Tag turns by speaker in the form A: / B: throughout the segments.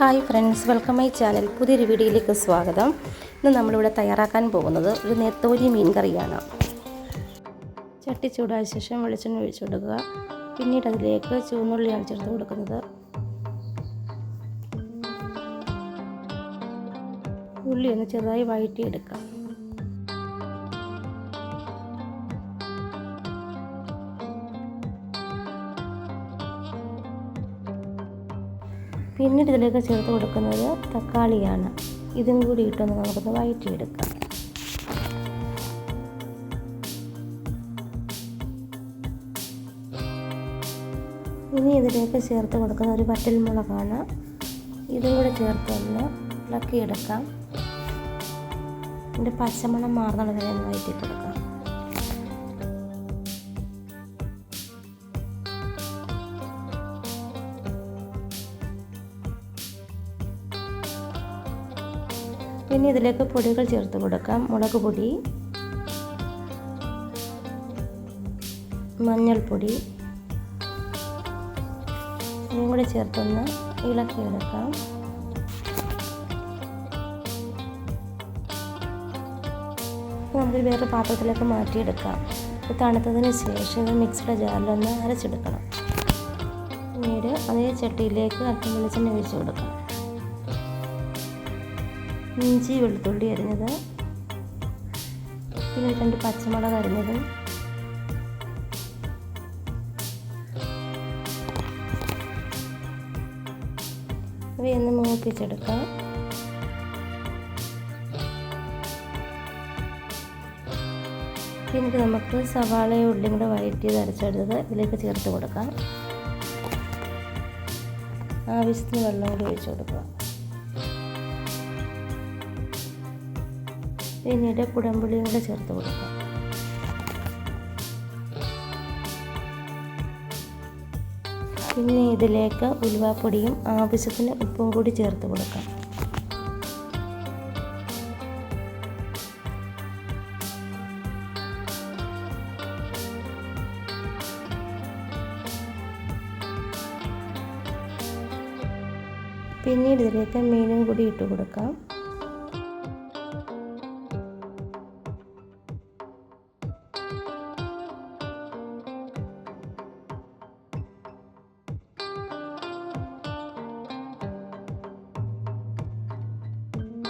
A: Hi friends welcome my channel. പുതിയൊരു വീഡിയോയിലേക്ക് സ്വാഗതം. ഇന്ന് നമ്മളിവിടെ തയ്യാറാക്കാൻ പോകുന്നത് ഒരു നെത്തോലി മീൻ കറിയാണ്. ചട്ടി ചൂടായ ശേഷം വെളിച്ചെണ്ണ ഒഴിച്ചു കൊടുക്കുക. പിന്നീട് അതിലേക്ക് ചുവന്നുള്ളിയാണ് ചേർത്ത് കൊടുക്കുന്നത്. ഉള്ളി ഒന്ന് ചെറുതായി വഴറ്റിയെടുക്കാം. പിന്നീട് ഇതിലേക്ക് ചേർത്ത് കൊടുക്കുന്നത് തക്കാളിയാണ്. ഇതും കൂടി ഇട്ടൊന്ന് നമുക്കൊന്ന് വഴറ്റിയെടുക്കാം. ഇനി ഇതിലേക്ക് ചേർത്ത് കൊടുക്കുന്ന ഒരു വറ്റൽ മുളകാണ് ഇതും കൂടെ ചേർത്തൊന്ന് ഇളക്കിയെടുക്കാം. ഇതിന്റെ പച്ചമണം മാറുന്നത് വരെ ഒന്ന് കൊടുക്കാം പിന്നെ ഇതിലേക്ക് പൊടികൾ ചേർത്ത് കൊടുക്കാം. മുളക് പൊടി മഞ്ഞൾപ്പൊടി ഇതും കൂടി ചേർത്തൊന്ന് ഇളക്കിയെടുക്കാം. നമുക്ക് വേറെ പാത്രത്തിലേക്ക് മാറ്റിയെടുക്കാം. ഇത് തണുത്തതിന് ശേഷം ഇത് മിക്സിയുടെ ജാറിലൊന്ന് അരച്ചെടുക്കണം. പിന്നീട് അതേ ചട്ടിയിലേക്ക് അല്പം വെളിച്ചെണ്ണ ഒഴിച്ചു കൊടുക്കാം. ഇഞ്ചി വെളുത്തുള്ളി അരിഞ്ഞത്. പിന്നെ രണ്ട് പച്ചമുളക് അരിഞ്ഞത്. ഇവയൊന്ന് മൂപ്പിച്ചെടുക്കാം. പിന്നീട് നമുക്ക് സവാളയും ഉള്ളിയും കൂടെ വഴറ്റിയത് അരച്ചെടുത്തത് ഇതിലേക്ക് ചേർത്ത് കൊടുക്കാം. ആവശ്യത്തിന് വെള്ളം കൂടി ഒഴിച്ചു കൊടുക്കുക. പിന്നീട് കുടംപുളിയും കൂടെ ചേർത്ത് കൊടുക്കുക പിന്നെ ഇതിലേക്ക് ഉലുവാപ്പൊടിയും ആവശ്യത്തിന് ഉപ്പും കൂടി ചേർത്ത് കൊടുക്കാം. പിന്നീട് ഇതിലേക്ക് മീനും കൂടി ഇട്ട് കൊടുക്കാം.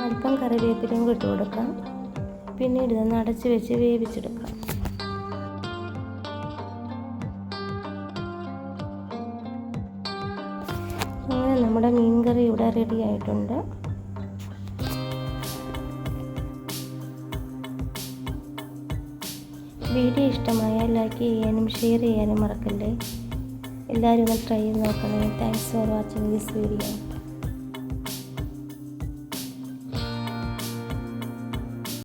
A: അല്പം കറിവേപ്പിലയും ഇട്ട് കൊടുക്കാം. പിന്നീട് ഇതൊന്ന് അടച്ച് വെച്ച് വേവിച്ചെടുക്കാം. അങ്ങനെ നമ്മുടെ മീൻ കറി ഇവിടെ റെഡി ആയിട്ടുണ്ട്. വീഡിയോ ഇഷ്ടമായാൽ ലൈക്ക് ചെയ്യാനും ഷെയർ ചെയ്യാനും മറക്കല്ലേ. എല്ലാവരും ഒന്ന് ട്രൈ ചെയ്ത് നോക്കണേ. Thanks for watching this video